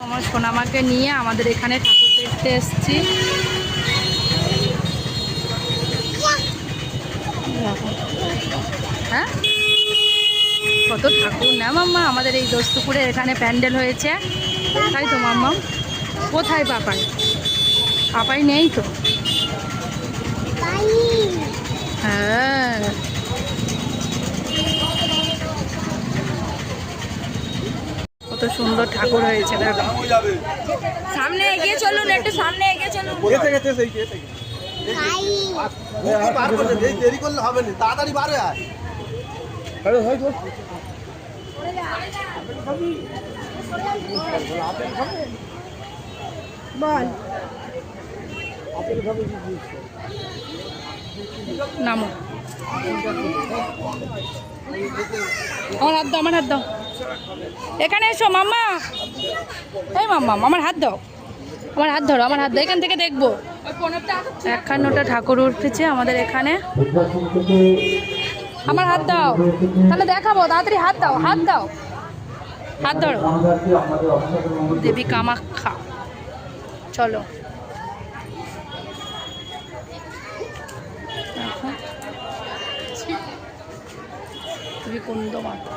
আমার সোনামাকে নিয়ে আমাদের এখানে ঠাকুর দেখতে এসেছি। হ্যাঁ? কত ঠাকুর। না মাম্মা, আমাদের এই দোস্তপুরে এখানে প্যান্ডেল হয়েছে। তাই তো মাম্মা? কোথায় পাপাই? পাপাই নেই তো? হ্যাঁ। সুন্দর ঠাকুর হয়েছে দেখো। সামনে এগিয়ে চলুন একটু সামনে এগিয়ে চলুন। গেছে গেছে সেই গেছে বার করতে দে, দেরি করলে হবে না তাড়াতাড়ি বারে আয়। আরে তো নামো। আমার হাত দাও আমার হাত দাও। এখানে এসো, মাম্মা। এই মাম্মা, আমার হাত দাও আমার হাত ধরো, আমার হাত দাও এখান থেকে দেখব। একান্নটা ঠাকুর উঠেছে আমাদের এখানে। আমার হাত দাও। তাহলে দেখাবো, তাড়াতাড়ি হাত দাও হাত দাও। হাত ধরো। দেবী কামাখ্যা। চলো। দেবী কুন্দ মাতা।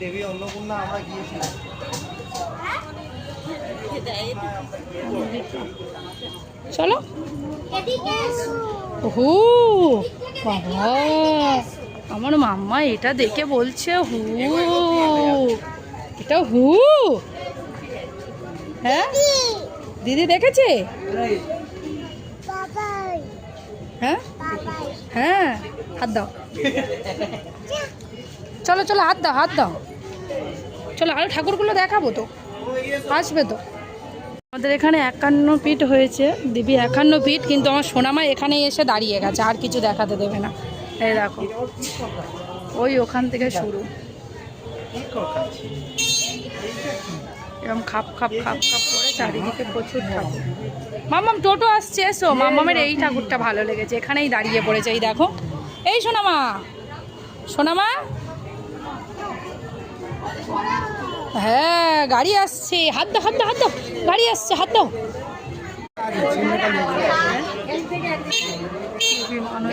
দেবী অন্নপূর্ণা আমরা গিয়েছিলাম। চলো। হু আমার মাম্মা এটা দেখে বলছে, হু, এটা হু? হ্যাঁ? দিদি দেখেছে? হ্যাঁ? হ্যাঁ হাত দাও। চলো চলো, হাত দাও হাত দাও। চলো, আরও ঠাকুরগুলো দেখাবো তো। আসবে তো। আমাদের এখানে একান্ন ফিট হয়েছে। দিবি একান্ন ফিট, কিন্তু আমার সোনামা এখানেই এসে দাঁড়িয়ে গেছে, আর কিছু দেখাতে দেবে না। এই দেখো, ওই ওখান থেকে শুরু। খাপ খাপ খাপ খাপ প্রচুর টোটো আসছে, এসো। এই ঠাকুরটা ভালো লেগেছে, এখানেই দাঁড়িয়ে পড়েছে, এই দেখো। এই সোনামা সোনামা। হ্যাঁ গাড়ি আসছে। হাত দাও হাত দাও হাত দাও। গাড়ি আসছে, হাত দাও। খুবই মানুষ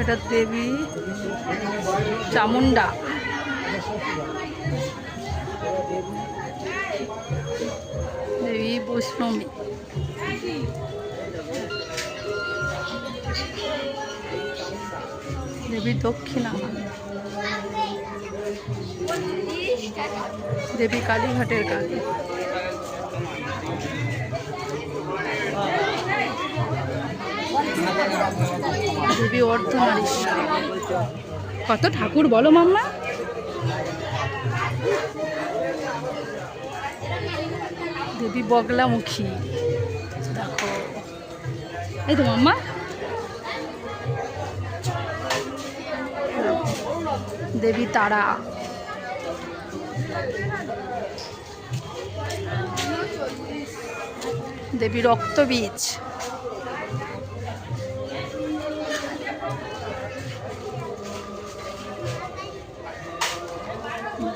এটা দেবী চামুন্ডা দেবী বৈষ্ণবী। দেবী দক্ষিণা। দেবী কালীঘাটের কালী। দেবী অর্ধনারীশ্বর কত ঠাকুর বলো মাম্মা দেবী বগলামুখী। দেখো। এই তো মাম্মা। দেবী তারা। দেবী রক্তবীজ।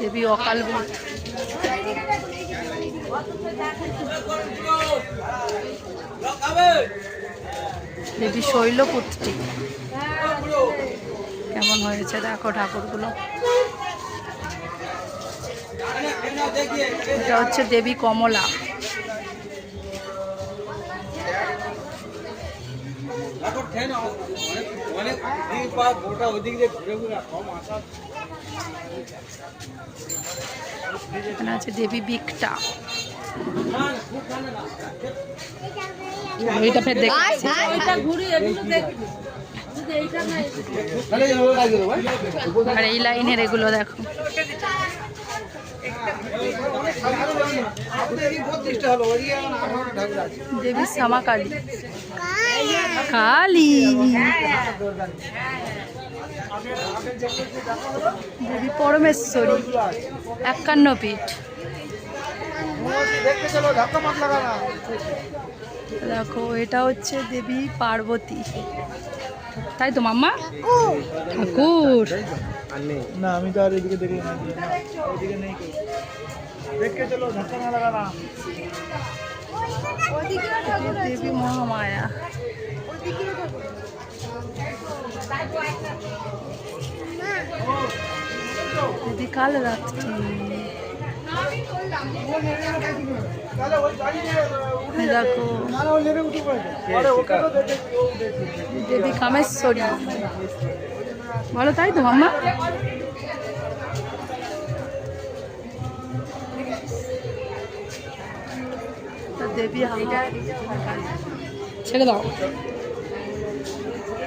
দেবী অকাল বোধ। দেবী শৈলপুত্রী। কেমন হয়েছে দেখো ঠাকুরগুলো। এটা হচ্ছে দেবী কমলা। অনেক অনেক গোটা ওদিক দিয়ে ঘুরে ঘুরে, কম আসা এখানে আছে দেবী বিকটা এটা ফের দেখ। আর এই লাইনের এগুলো দেখো। দেবী শ্যামা কালী কালী। দেবী পরমেশ্বরী একান্ন পীঠ। দেখো এটা হচ্ছে দেবী পার্বতী। তাই তো মাম্মা? ঠাকুর। না আমি তো আর এদিকে দেখলাম না নেই কেউ। চলো ধাক্কা না লাগা না। দেবী মহামায়া। দেবী কাল রাত্রি দেখো দেবী কামেশ্বরী। বলো তাই তো মাম্মা? দেবী ছেড়ে দাও।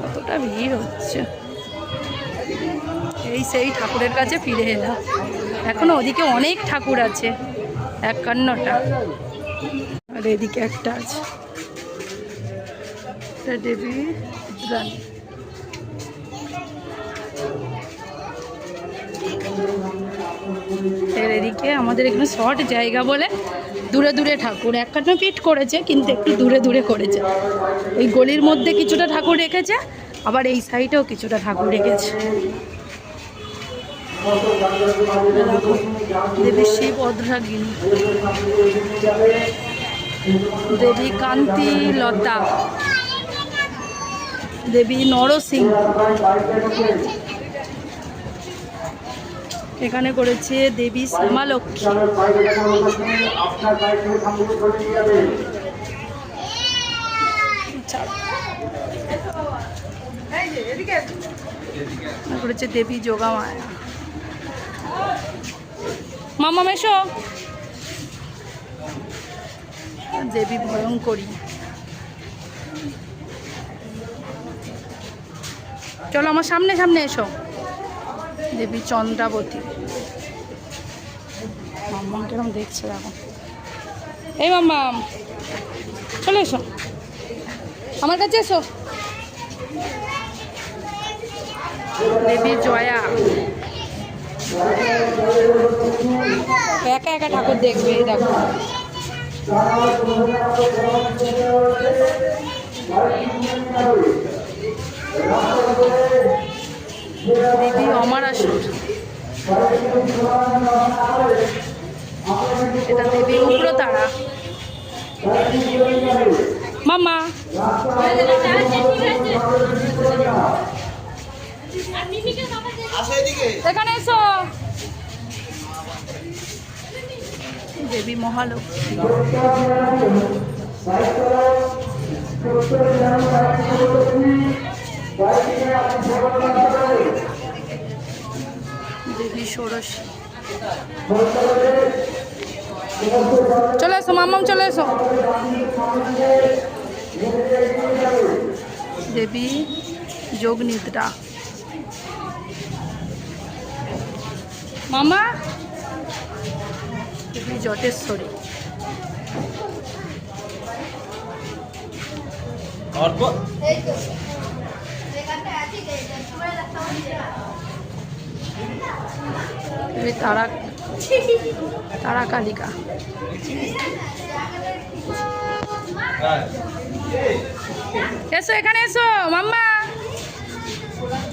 কতটা ভিড় হচ্ছে। এই সেই ঠাকুরের কাছে ফিরে এলাম। এখনও ওদিকে অনেক ঠাকুর আছে, একান্নটা। আর এদিকে একটা আছে। দেবী রানী এর এদিকে আমাদের এখানে শর্ট জায়গা বলে দূরে দূরে ঠাকুর। একান্ন ফিট করেছে, কিন্তু একটু দূরে দূরে করেছে। ওই গলির মধ্যে কিছুটা ঠাকুর রেখেছে, আবার এই সাইডেও কিছুটা ঠাকুর রেখেছে। দেবী শিব অদ্রাগিনী। দেবী কান্তি লতা। দেবী নরসিংহ। এখানে করেছে দেবী শ্যামা লক্ষ্মী করেছে দেবী যোগামায়া মামা মেশো দেবী ভয়ঙ্করী। চলো আমার সামনে সামনে এসো। দেবী চন্দ্রাবতী। মাম্মা দেখছে দেখো। এই মাম্মা, চলে এসো। আমার কাছে এসো। দেবী জয়া। একা একা ঠাকুর দেখবে, এই দেখো দেবী অমরাসুর এটা দেবী উগ্রতারা মামা এখানে এসো। দেবী মহালক্ষ্মী। ষোড়শী। চলে এসো মাম্মাম চলে এসো। দেবী যোগ নিদ্রা মামা? দেবী জটেশ্বরী। অর্প তারা তারা কালিকা এসো, এখানে এসো, মাম্মা।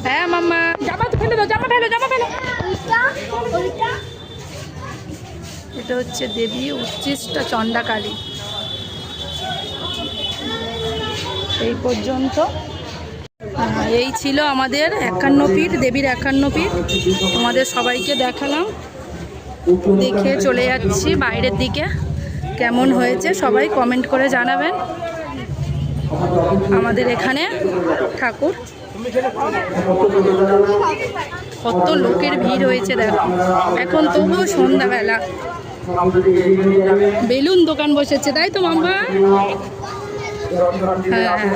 হ্যাঁ মাম্মা। জামা তো ফেলে দাও, জামা ফেলো জামা ফেলো এটা হচ্ছে দেবী, উচ্ছিষ্টা চণ্ডাকালী। এই পর্যন্ত এই ছিল আমাদের একান্ন পীঠ, দেবীর একান্ন পীঠ। আমাদের সবাইকে দেখালাম। দেখে চলে যাচ্ছি বাইরের দিকে। কেমন হয়েছে সবাই কমেন্ট করে জানাবেন। আমাদের এখানে ঠাকুর। কত লোকের ভিড় হয়েছে দেখো। এখন তবুও সন্ধ্যাবেলা। বেলুন দোকান বসেছে, তাই তো হ্যাঁ হ্যাঁ।